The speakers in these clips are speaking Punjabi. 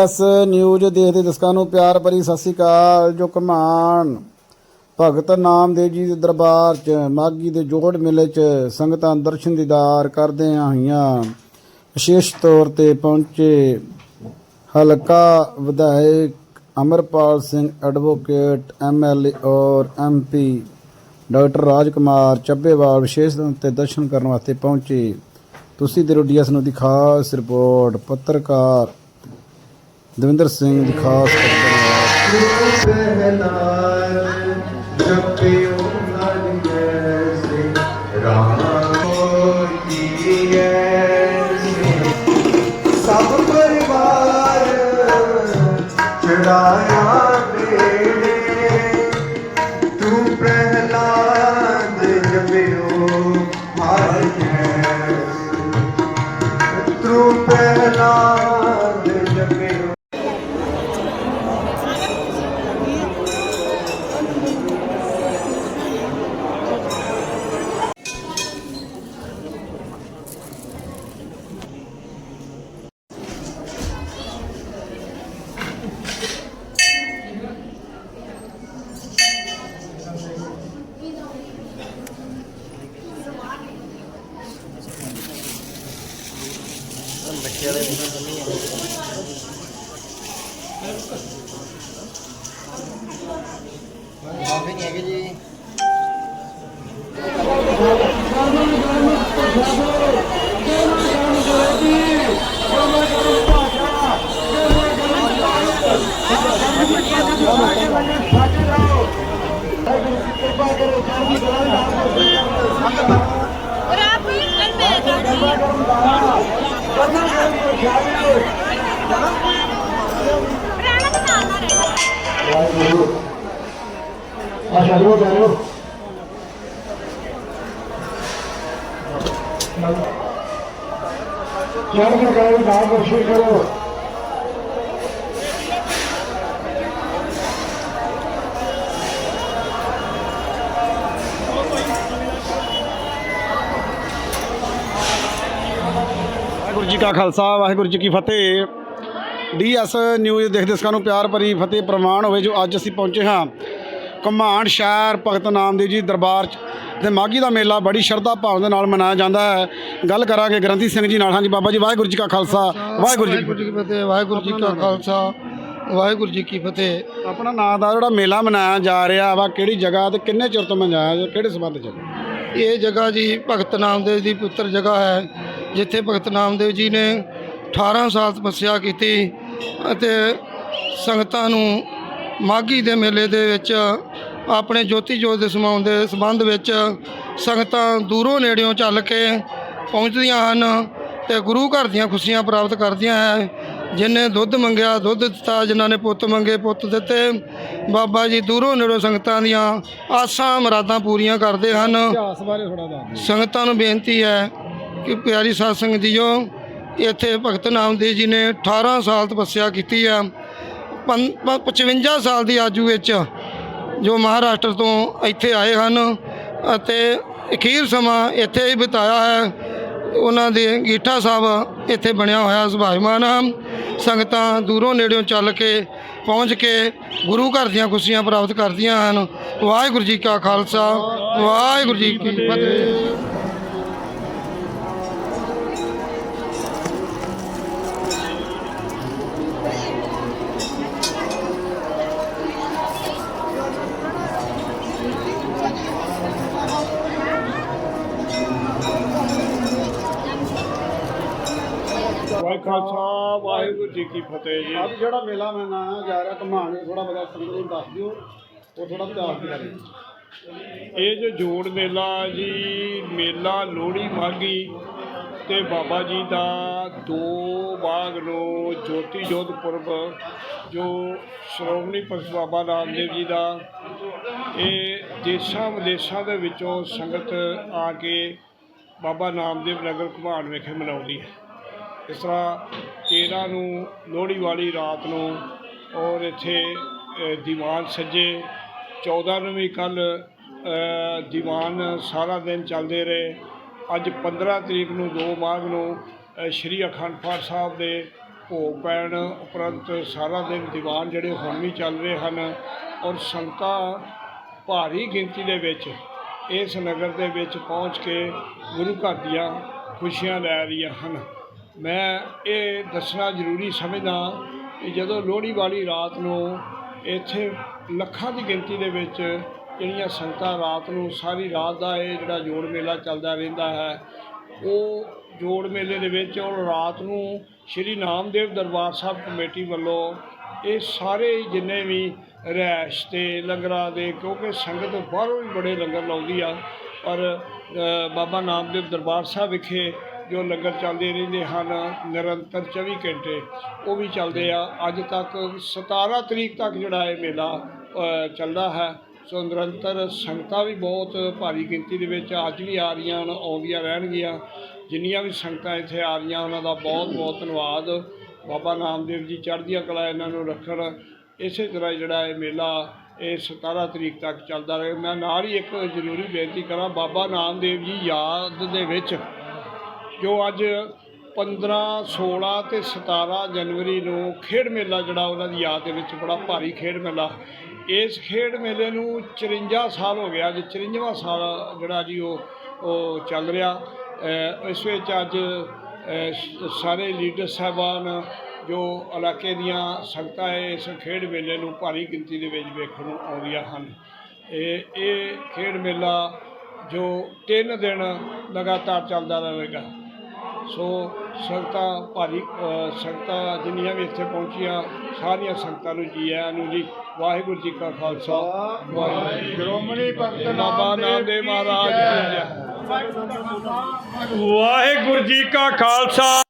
ਐਸ ਨਿਊਜ਼ ਦੇਖਦੇ ਦਰਸ਼ਕਾਂ ਨੂੰ ਪਿਆਰ ਭਰੀ ਸਤਿ ਸ੍ਰੀ ਅਕਾਲ। ਜੋ ਕਮਾਨ ਭਗਤ ਨਾਮਦੇਵ ਜੀ ਦੇ ਦਰਬਾਰ 'ਚ ਮਾਗੀ ਦੇ ਜੋੜ ਮੇਲੇ 'ਚ ਸੰਗਤਾਂ ਦਰਸ਼ਨ ਦੀਦਾਰ ਕਰਦੇ ਹੋਈਆਂ ਵਿਸ਼ੇਸ਼ ਤੌਰ ਤੇ ਪਹੁੰਚੇ ਹਲਕਾ ਵਿਧਾਇਕ ਅਮਰਪਾਲ ਸਿੰਘ ਐਡਵੋਕੇਟ ਐਮਐਲਏ ਔਰ ਐਮਪੀ ਡਾਕਟਰ ਰਾਜਕੁਮਾਰ ਚੱਬੇਵਾਲ ਵਿਸ਼ੇਸ਼ ਤੌਰ ਤੇ ਦਰਸ਼ਨ ਕਰਨ ਵਾਸਤੇ ਪਹੁੰਚੇ। ਤੁਸੀਂ ਦੇ ਡੀਐਸ ਨੂੰ ਦੀ ਖਾਸ ਰਿਪੋਰਟ, ਪੱਤਰਕਾਰ ਦਵਿੰਦਰ ਸਿੰਘ ਦੀ ਖਾਸ ਕਰਕੇ ਪ੍ਰਹਿਲਾਦ ਜਪਿਓ 十斤 ਚੜ੍ਹ ਕੇ ਕਰੋ ਵਾਹਿਗੁਰੂ ਜੀ ਕਾ ਖਾਲਸਾ, ਵਾਹਿਗੁਰੂ ਜੀ ਕੀ ਫਤਿਹ। ਡੀਐਸ ਨਿਊਜ਼ ਦੇਖਦੇ ਦਰਸ਼ਕਾਂ ਨੂੰ ਪਿਆਰ ਭਰੀ ਫਤਿਹ ਪ੍ਰਮਾਣ ਹੋਵੇ ਜੋ ਅੱਜ ਅਸੀਂ ਪਹੁੰਚੇ ਹਾਂ। ਕਮਾਂਡ ਸ਼ਹਿਰ ਭਗਤ ਨਾਮਦੇਵ ਜੀ ਦਰਬਾਰ 'ਚ ਤੇ ਮਾਗੀ ਦਾ ਮੇਲਾ ਬੜੀ ਸ਼ਰਧਾ ਭਾਵ ਦੇ ਨਾਲ ਮਨਾਇਆ ਜਾਂਦਾ ਹੈ। ਗੱਲ ਕਰਾਂਗੇ ਗ੍ਰੰਥੀ ਸਿੰਘ ਜੀ ਨਾਲ। ਹਾਂਜੀ ਬਾਬਾ ਜੀ ਵਾਹਿਗੁਰੂ ਜੀ ਕਾ ਖਾਲਸਾ। ਵਾਹਿਗੁਰੂ ਜੀ ਕੀ ਫਤਿਹ ਵਾਹਿਗੁਰੂ ਜੀ ਕਾ ਖਾਲਸਾ ਵਾਹਿਗੁਰੂ ਜੀ ਕੀ ਫਤਿਹ। ਆਪਣਾ ਨਾਂ ਦਾ ਜਿਹੜਾ ਮੇਲਾ ਮਨਾਇਆ ਜਾ ਰਿਹਾ ਵਾ ਕਿਹੜੀ ਜਗ੍ਹਾ ਤੇ ਕਿੰਨੇ ਚਿਰ ਤੋਂ ਮਨਾਇਆ ਜਾ ਕਿਹੜੇ ਸਬੰਧ 'ਚ? ਇਹ ਜਗ੍ਹਾ ਜੀ ਭਗਤ ਨਾਮਦੇਵ ਦੀ ਪੁੱਤਰ ਜਗ੍ਹਾ ਹੈ ਜਿੱਥੇ ਭਗਤ ਨਾਮਦੇਵ ਜੀ ਨੇ 18 ਸਾਲ ਤਪੱਸਿਆ ਕੀਤੀ ਅਤੇ ਸੰਗਤਾਂ ਨੂੰ ਮਾਘੀ ਦੇ ਮੇਲੇ ਦੇ ਵਿੱਚ ਆਪਣੇ ਜੋਤੀ ਜੋਤ ਦੇ ਸਮਾਉਣ ਦੇ ਸੰਬੰਧ ਵਿੱਚ ਸੰਗਤਾਂ ਦੂਰੋਂ ਨੇੜਿਓਂ ਚੱਲ ਕੇ ਪਹੁੰਚਦੀਆਂ ਹਨ ਤੇ ਗੁਰੂ ਘਰ ਦੀਆਂ ਖੁਸ਼ੀਆਂ ਪ੍ਰਾਪਤ ਕਰਦੀਆਂ ਹੈ। ਜਿਨ੍ਹਾਂ ਦੁੱਧ ਮੰਗਿਆ ਦੁੱਧ ਦਿੱਤਾ ਜਿਨ੍ਹਾਂ ਨੇ ਪੁੱਤ ਮੰਗੇ ਪੁੱਤ ਦਿੱਤੇ। ਬਾਬਾ ਜੀ ਦੂਰੋਂ ਨੇੜੋਂ ਸੰਗਤਾਂ ਦੀਆਂ ਆਸਾਂ ਮੁਰਾਦਾਂ ਪੂਰੀਆਂ ਕਰਦੇ ਹਨ। ਇਤਿਹਾਸ ਬਾਰੇ ਥੋੜਾ ਦੱਸ ਸੰਗਤਾਂ ਨੂੰ ਬੇਨਤੀ ਹੈ ਕਿ ਪਿਆਰੀ ਸਾਧ ਸੰਗਤ ਜੀਓ ਇੱਥੇ ਭਗਤ ਨਾਮਦੇਵ ਜੀ ਨੇ 18 ਸਾਲ ਤਪੱਸਿਆ ਕੀਤੀ ਆ ਪੰ- ਪ- 55 ਸਾਲ ਦੀ ਆਜੂ ਵਿੱਚ ਜੋ ਮਹਾਰਾਸ਼ਟਰ ਤੋਂ ਇੱਥੇ ਆਏ ਹਨ ਅਤੇ ਅਖੀਰ ਸਮਾਂ ਇੱਥੇ ਹੀ ਬਿਤਾਇਆ ਹੈ, ਉਹਨਾਂ ਦੇ ਗੀਠਾ ਸਾਹਿਬ ਇੱਥੇ ਬਣਿਆ ਹੋਇਆ ਸੁਭਾਈਮਾਨ ਹਨ। ਸੰਗਤਾਂ ਦੂਰੋਂ ਨੇੜਿਓਂ ਚੱਲ ਕੇ ਪਹੁੰਚ ਕੇ ਗੁਰੂ ਘਰ ਦੀਆਂ ਖੁਸ਼ੀਆਂ ਪ੍ਰਾਪਤ ਕਰਦੀਆਂ ਹਨ। ਵਾਹਿਗੁਰੂ ਜੀ ਕਾ ਖਾਲਸਾ, ਵਾਹਿਗੁਰੂ ਜੀ ਕੀ ਫਤਿਹ। ਕੀ ਫਤਿਹ ਜੀ। ਅੱਜ ਜਿਹੜਾ ਮੇਲਾ ਮਨਾਇਆ ਜਾ ਰਿਹਾ ਘਮਾਣ ਥੋੜਾ ਬਤਾ ਸੰਗਤ ਨੂੰ ਦੱਸ ਦਿਓ ਉਹ ਥੋੜਾ ਦੇ ਬਾਰੇ ਇਹ ਜੋ ਜੋੜ ਮੇਲਾ ਜੀ ਮੇਲਾ ਲੋਹੜੀ ਮਾਘੀ ਤੇ ਬਾਬਾ ਜੀ ਦਾ ਦੋ ਬਾਗ ਨੂੰ ਜੋਤੀ ਜੋਤ ਪੁਰਬ ਜੋ ਸ਼੍ਰੋਮਣੀ ਪੰਥ ਬਾਬਾ ਰਾਮਦੇਵ ਜੀ ਦਾ ਇਹ ਦੇਸ਼ਾਂ ਵਿਦੇਸ਼ਾਂ ਦੇ ਵਿੱਚੋਂ ਸੰਗਤ ਆ ਕੇ ਬਾਬਾ ਨਾਮਦੇਵ ਨਗਰ ਘੁਮਾਣ ਵਿਖੇ ਮਨਾਉਂਦੀ ਹੈ। ਇਸ ਤਰ੍ਹਾਂ 13 ਨੂੰ ਲੋਹੜੀ ਵਾਲੀ ਰਾਤ ਨੂੰ ਔਰ ਇੱਥੇ ਦੀਵਾਨ ਸੱਜੇ। 14 ਨੂੰ ਵੀ ਕੱਲ ਦੀਵਾਨ ਸਾਰਾ ਦਿਨ ਚੱਲਦੇ ਰਹੇ। ਅੱਜ 15 ਤਰੀਕ ਨੂੰ ਦੋ ਮਾਘ ਨੂੰ ਸ਼੍ਰੀ ਅਖੰਡ ਪਾਠ ਸਾਹਿਬ ਦੇ ਭੋਗ ਪੈਣ ਉਪਰੰਤ ਸਾਰਾ ਦਿਨ ਦੀਵਾਨ ਜਿਹੜੇ ਹੁਣ ਵੀ ਚੱਲ ਰਹੇ ਹਨ ਔਰ ਸੰਗਤਾਂ ਭਾਰੀ ਗਿਣਤੀ ਦੇ ਵਿੱਚ ਇਸ ਨਗਰ ਦੇ ਵਿੱਚ ਪਹੁੰਚ ਕੇ ਗੁਰੂ ਘਰ ਦੀਆਂ ਖੁਸ਼ੀਆਂ ਲੈ ਰਹੀਆਂ ਹਨ। ਮੈਂ ਇਹ ਦੱਸਣਾ ਜ਼ਰੂਰੀ ਸਮਝਦਾ ਕਿ ਜਦੋਂ ਲੋਹੜੀ ਵਾਲੀ ਰਾਤ ਨੂੰ ਇੱਥੇ ਲੱਖਾਂ ਦੀ ਗਿਣਤੀ ਦੇ ਵਿੱਚ ਜਿਹੜੀਆਂ ਸੰਗਤਾਂ ਰਾਤ ਨੂੰ ਸਾਰੀ ਰਾਤ ਦਾ ਇਹ ਜਿਹੜਾ ਜੋੜ ਮੇਲਾ ਚੱਲਦਾ ਰਹਿੰਦਾ ਹੈ, ਉਹ ਜੋੜ ਮੇਲੇ ਦੇ ਵਿੱਚ ਔਰ ਰਾਤ ਨੂੰ ਸ਼੍ਰੀ ਨਾਮਦੇਵ ਦਰਬਾਰ ਸਾਹਿਬ ਕਮੇਟੀ ਵੱਲੋਂ ਇਹ ਸਾਰੇ ਜਿੰਨੇ ਵੀ ਰਿਹਾਇਸ਼ ਤੇ ਲੰਗਰਾਂ ਦੇ, ਕਿਉਂਕਿ ਸੰਗਤ ਬਾਹਰੋਂ ਵੀ ਬੜੇ ਲੰਗਰ ਲਾਉਂਦੀ ਆ, ਪਰ ਬਾਬਾ ਨਾਮਦੇਵ ਦਰਬਾਰ ਸਾਹਿਬ ਵਿਖੇ ਜੋ ਲੰਗਰ ਚੱਲਦੇ ਰਹਿੰਦੇ ਹਨ, ਨਿਰੰਤਰ 24 ਘੰਟੇ, ਉਹ ਵੀ ਚੱਲਦੇ ਆ। ਅੱਜ ਤੱਕ 17 ਤਰੀਕ ਤੱਕ ਜਿਹੜਾ ਇਹ ਮੇਲਾ ਚੱਲਦਾ ਹੈ। ਸੋ ਨਿਰੰਤਰ ਸੰਗਤਾਂ ਵੀ ਬਹੁਤ ਭਾਰੀ ਗਿਣਤੀ ਦੇ ਵਿੱਚ ਅੱਜ ਵੀ ਆ ਰਹੀਆਂ ਹਨ, ਆਉਂਦੀਆਂ ਰਹਿਣਗੀਆਂ। ਜਿੰਨੀਆਂ ਵੀ ਸੰਗਤਾਂ ਇੱਥੇ ਆ ਰਹੀਆਂ, ਉਹਨਾਂ ਦਾ ਬਹੁਤ ਬਹੁਤ ਧੰਨਵਾਦ। ਬਾਬਾ ਨਾਮਦੇਵ ਜੀ ਚੜ੍ਹਦੀਆਂ ਕਲਾ ਇਹਨਾਂ ਨੂੰ ਰੱਖਣ। ਇਸੇ ਤਰ੍ਹਾਂ ਜਿਹੜਾ ਇਹ ਮੇਲਾ ਇਹ 17 ਤਰੀਕ ਤੱਕ ਚੱਲਦਾ ਰਹੇ। ਮੈਂ ਨਾਲ ਹੀ ਇੱਕ ਜ਼ਰੂਰੀ ਬੇਨਤੀ ਕਰਾਂ, ਬਾਬਾ ਨਾਮਦੇਵ ਜੀ ਯਾਦ ਦੇ ਵਿੱਚ ਜੋ ਅੱਜ 15 16 ਤੇ 17 ਜਨਵਰੀ ਨੂੰ ਖੇਡ ਮੇਲਾ ਜਿਹੜਾ ਉਹਨਾਂ ਦੀ ਯਾਦ ਦੇ ਵਿੱਚ ਬੜਾ ਭਾਰੀ ਖੇਡ ਮੇਲਾ। ਇਸ ਖੇਡ ਮੇਲੇ ਨੂੰ 54 ਸਾਲ ਹੋ ਗਿਆ ਜੀ 54ਵਾਂ ਸਾਲ ਜਿਹੜਾ ਜੀ ਉਹ ਉਹ ਚੱਲ ਰਿਹਾ। ਇਸ ਵਿੱਚ ਅੱਜ ਸਾਰੇ ਲੀਡਰ ਸਾਹਿਬਾਨ ਜੋ ਇਲਾਕੇ ਦੀਆਂ ਸੰਗਤਾਂ ਇਸ ਖੇਡ ਮੇਲੇ ਨੂੰ ਭਾਰੀ ਗਿਣਤੀ ਦੇ ਵਿੱਚ ਵੇਖਣ ਨੂੰ ਆਉਂਦੀਆਂ ਹਨ। ਇਹ ਇਹ ਖੇਡ ਮੇਲਾ ਜੋ ਤਿੰਨ ਦਿਨ ਲਗਾਤਾਰ ਚੱਲਦਾ ਰਹੇਗਾ। ਸੋ ਸੰਗਤਾਂ ਭਾਰੀ ਸੰਗਤਾਂ ਜਿੰਨੀਆਂ ਵੀ ਇੱਥੇ ਪਹੁੰਚੀਆਂ ਸਾਰੀਆਂ ਸੰਗਤਾਂ ਨੂੰ ਜੀ ਆਇਆਂ ਨੂੰ ਜੀ ਵਾਹਿਗੁਰੂ ਜੀ ਕਾ ਖਾਲਸਾ ਵਾਹਿਗੁਰੂ ਸ਼੍ਰੋਮਣੀ ਭਗਤ ਬਾਬਾ ਨਾਮਦੇਵ ਮਹਾਰਾਜ ਜੈ। ਵਾਹਿਗੁਰੂ ਜੀ ਕਾ ਖਾਲਸਾ।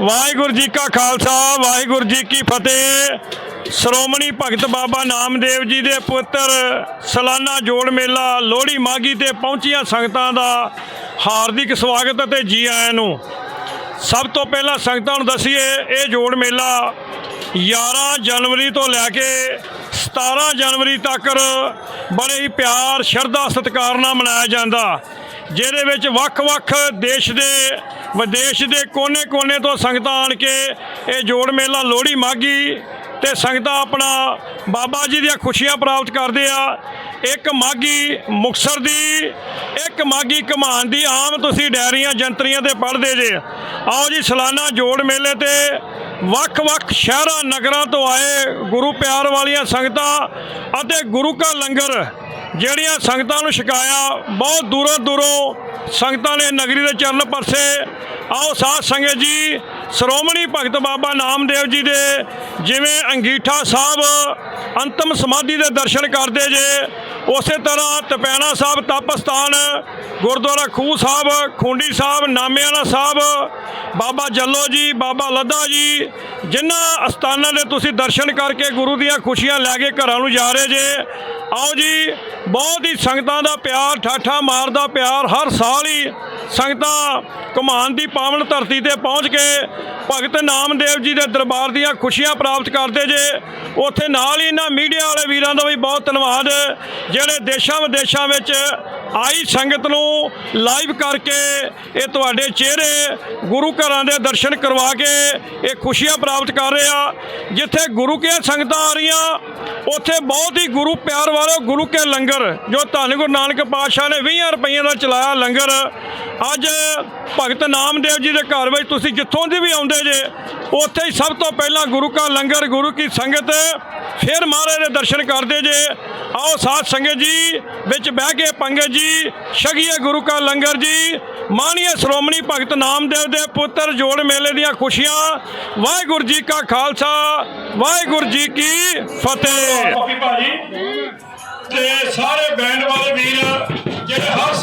ਵਾਹਿਗੁਰੂ ਜੀ ਕਾ ਖਾਲਸਾ ਵਾਹਿਗੁਰੂ ਜੀ ਕੀ ਫਤਿਹ। ਸ਼੍ਰੋਮਣੀ ਭਗਤ ਬਾਬਾ ਨਾਮਦੇਵ ਜੀ ਦੇ ਪੁੱਤਰ ਸਾਲਾਨਾ ਜੋੜ ਮੇਲਾ ਲੋਹੜੀ ਮਾਗੀ ਤੇ ਪਹੁੰਚੀਆਂ ਸੰਗਤਾਂ ਦਾ ਹਾਰਦਿਕ ਸਵਾਗਤ ਅਤੇ ਜੀ ਆਇਆਂ ਨੂੰ। ਸਭ ਤੋਂ ਪਹਿਲਾਂ ਸੰਗਤਾਂ ਨੂੰ ਦਸੀਏ, ਇਹ ਜੋੜ ਮੇਲਾ 11 ਜਨਵਰੀ ਤੋਂ ਲੈ ਕੇ 17 ਜਨਵਰੀ ਤੱਕ ਬੜੇ ਹੀ ਪਿਆਰ, ਸ਼ਰਧਾ, ਸਤਿਕਾਰ ਨਾਲ ਮਨਾਇਆ ਜਾਂਦਾ। ਜਿਹਦੇ ਵਿੱਚ ਵੱਖ-ਵੱਖ ਦੇਸ਼ ਦੇ, ਵਿਦੇਸ਼ ਦੇ ਕੋਨੇ-ਕੋਨੇ ਤੋਂ ਸੰਗਤਾਂ ਆਣ ਕੇ ਇਹ ਜੋੜ ਮੇਲਾ ਲੋਹੜੀ ਮਾਗੀ ਤੇ ਸੰਗਤਾਂ ਆਪਣਾ ਬਾਬਾ ਜੀ ਦੀਆਂ ਖੁਸ਼ੀਆਂ ਪ੍ਰਾਪਤ ਕਰਦੇ ਆ। ਇੱਕ ਮਾਗੀ ਮੁਕਸਰ ਦੀ, ਇੱਕ ਮਾਗੀ ਕਮਾਨ ਦੀ, ਆਮ ਤੁਸੀਂ ਡਾਇਰੀਆਂ, ਜੰਤਰੀਆਂ ਤੇ ਪੜ੍ਹਦੇ ਜੇ। ਆਓ ਜੀ, ਸਲਾਨਾ ਜੋੜ ਮੇਲੇ ਤੇ ਵੱਖ-ਵੱਖ ਸ਼ਹਿਰਾਂ, ਨਗਰਾਂ ਤੋਂ ਆਏ ਗੁਰੂ ਪਿਆਰ ਵਾਲੀਆਂ ਸੰਗਤਾਂ ਅਤੇ ਗੁਰੂ ਕਾ ਲੰਗਰ, ਜਿਹੜੀਆਂ ਸੰਗਤਾਂ ਨੂੰ ਛਕਾਇਆ। ਬਹੁਤ ਦੂਰੋਂ ਦੂਰੋਂ ਸੰਗਤਾਂ ਨੇ ਨਗਰੀ ਦੇ ਚਰਨ ਪਰਸੇ। ਆਓ ਸਾਧ ਸੰਗਤ ਜੀ ਸ਼੍ਰੋਮਣੀ ਭਗਤ ਬਾਬਾ ਨਾਮਦੇਵ ਜੀ ਦੇ ਜਿਵੇਂ ਅੰਗੀਠਾ ਸਾਹਿਬ ਅੰਤਮ ਸਮਾਧੀ ਦੇ ਦਰਸ਼ਨ ਕਰਦੇ ਜੇ, ਉਸੇ ਤਰ੍ਹਾਂ ਤਪੈਣਾ ਸਾਹਿਬ ਤਪ ਸਥਾਨ ਗੁਰਦੁਆਰਾ ਖੂਹ ਸਾਹਿਬ, ਖੁੰਡੀ ਸਾਹਿਬ, ਨਾਮਿਆਣਾ ਸਾਹਿਬ, ਬਾਬਾ ਜੱਲੋ ਜੀ, ਬਾਬਾ ਲੱਦਾ ਜੀ, ਜਿਨ੍ਹਾਂ ਅਸਥਾਨਾਂ ਦੇ ਤੁਸੀਂ ਦਰਸ਼ਨ ਕਰਕੇ ਗੁਰੂ ਦੀਆਂ ਖੁਸ਼ੀਆਂ ਲੈ ਕੇ ਘਰਾਂ ਨੂੰ ਜਾ ਰਹੇ ਜੇ ਆਓ ਜੀ, ਬਹੁਤ ਹੀ ਸੰਗਤਾਂ ਦਾ ਪਿਆਰ, ਠਾਠਾ ਮਾਰਦਾ ਪਿਆਰ, ਹਰ ਸਾਲ ਹੀ ਸੰਗਤਾਂ ਕਮਾਨ ਦੀ ਪਾਵਨ ਧਰਤੀ ਤੇ ਪਹੁੰਚ ਕੇ ਭਗਤ ਨਾਮਦੇਵ ਜੀ ਦੇ ਦਰਬਾਰ ਦੀਆਂ ਖੁਸ਼ੀਆਂ ਪ੍ਰਾਪਤ ਕਰਦੇ ਜੇ। ਉੱਥੇ ਨਾਲ ਹੀ ਇਹਨਾਂ ਮੀਡੀਆ ਵਾਲੇ ਵੀਰਾਂ ਦਾ ਵੀ ਬਹੁਤ ਧੰਨਵਾਦ, ਜਿਹੜੇ ਦੇਸ਼ਾਂ ਵਿਦੇਸ਼ਾਂ ਵਿੱਚ ਆਈ ਸੰਗਤ ਨੂੰ ਲਾਈਵ ਕਰਕੇ ਇਹ ਤੁਹਾਡੇ ਚਿਹਰੇ ਗੁਰੂ ਘਰਾਂ ਦੇ ਦਰਸ਼ਨ ਕਰਵਾ ਕੇ ਇਹ ਖੁਸ਼ੀਆਂ ਪ੍ਰਾਪਤ ਕਰ ਰਹੇ ਆ। ਜਿੱਥੇ ਗੁਰੂ ਕੇ ਸੰਗਤਾਂ ਆ ਰਹੀਆਂ, ਉੱਥੇ ਬਹੁਤ ਹੀ ਗੁਰੂ ਪਿਆਰ ਵਾਲੇ ਗੁਰੂ ਕੇ ਲੰਗਰ, ਜੋ ਧੰਨ ਗੁਰੂ ਨਾਨਕ ਪਾਤਸ਼ਾਹ ਨੇ 20 ਰੁਪਈਆਂ ਦਾ ਚਲਾਇਆ ਲੰਗਰ। ਅੱਜ ਭਗਤ ਨਾਮਦੇਵ ਜੀ ਦੇ ਘਰ ਵਿੱਚ ਤੁਸੀਂ ਜਿੱਥੋਂ ਦੀ ਵੀ ਆਉਂਦੇ ਜੇ, ਉੱਥੇ ਹੀ ਸਭ ਤੋਂ ਪਹਿਲਾਂ ਗੁਰੂ ਕਾ ਲੰਗਰ, ਗੁਰੂ ਕੀ ਸੰਗਤ ਫਿਰ ਮਹਾਰਾਜ ਦੇ ਦਰਸ਼ਨ ਕਰਦੇ ਜੇ। ਆਓ ਸਾਧ ਸੰਗਤ ਜੀ ਵਿੱਚ ਬਹਿ ਕੇ ਪੰਗਤ ਜੀ ਛਕੀਏ ਗੁਰੂ ਕਾ ਲੰਗਰ ਜੀ, ਮਾਣੀਏ ਸ਼੍ਰੋਮਣੀ ਭਗਤ ਨਾਮਦੇਵ ਦੇ ਪੁੱਤਰ ਜੋੜ ਮੇਲੇ ਦੀਆਂ ਖੁਸ਼ੀਆਂ, ਵਾਹਿਗੁਰੂ ਜੀ ਕਾ ਖਾਲਸਾ, ਵਾਹਿਗੁਰੂ ਜੀ ਕੀ ਫਤਿਹ। ਤੇ ਸਾਰੇ ਬੈਂਡ ਵਾਲੇ ਵੀਰ, ਜਿਹੜੇ ਹਰ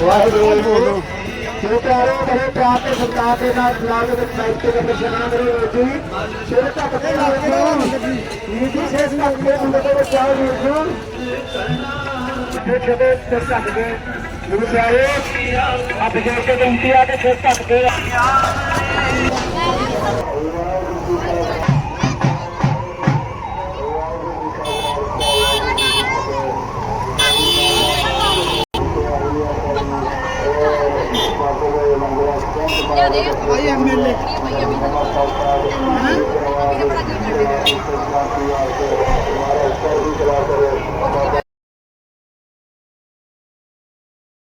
ਵਾਹਿਗੁਰੂ ਜੋ ਪਿਆਰੋ ਬੜੇ ਪਿਆਰ ਤੇ ਸਤਿਕਾਰ ਦੇ ਨਾਲ ਸਲਾਮ ਦੇ ਬੈਠ ਕੇ ਦਰਸ਼ਨਾਂ ਕਰੋ ਜੀ ਸਿਰ ਢੱਕ ਕੇ ਰੱਖੋ ਜੀ ਜੀ ਸੇਸ ਢੱਕ ਕੇ ਹੁੰਦੇ ਤੇ ਚਾਹ ਵੀਰ ਜੀ ਛੋਟੇ ਛੋਟੇ ਸਿਰ ਢੱਕ ਕੇ ਗੁਰੂ ਪਿਆਰੋ ਆਪ ਜੀ ਕੇ ਬੇਨਤੀ ਆ ਕਿ ਸਿਰ ਢੱਕ ਕੇ Yeah.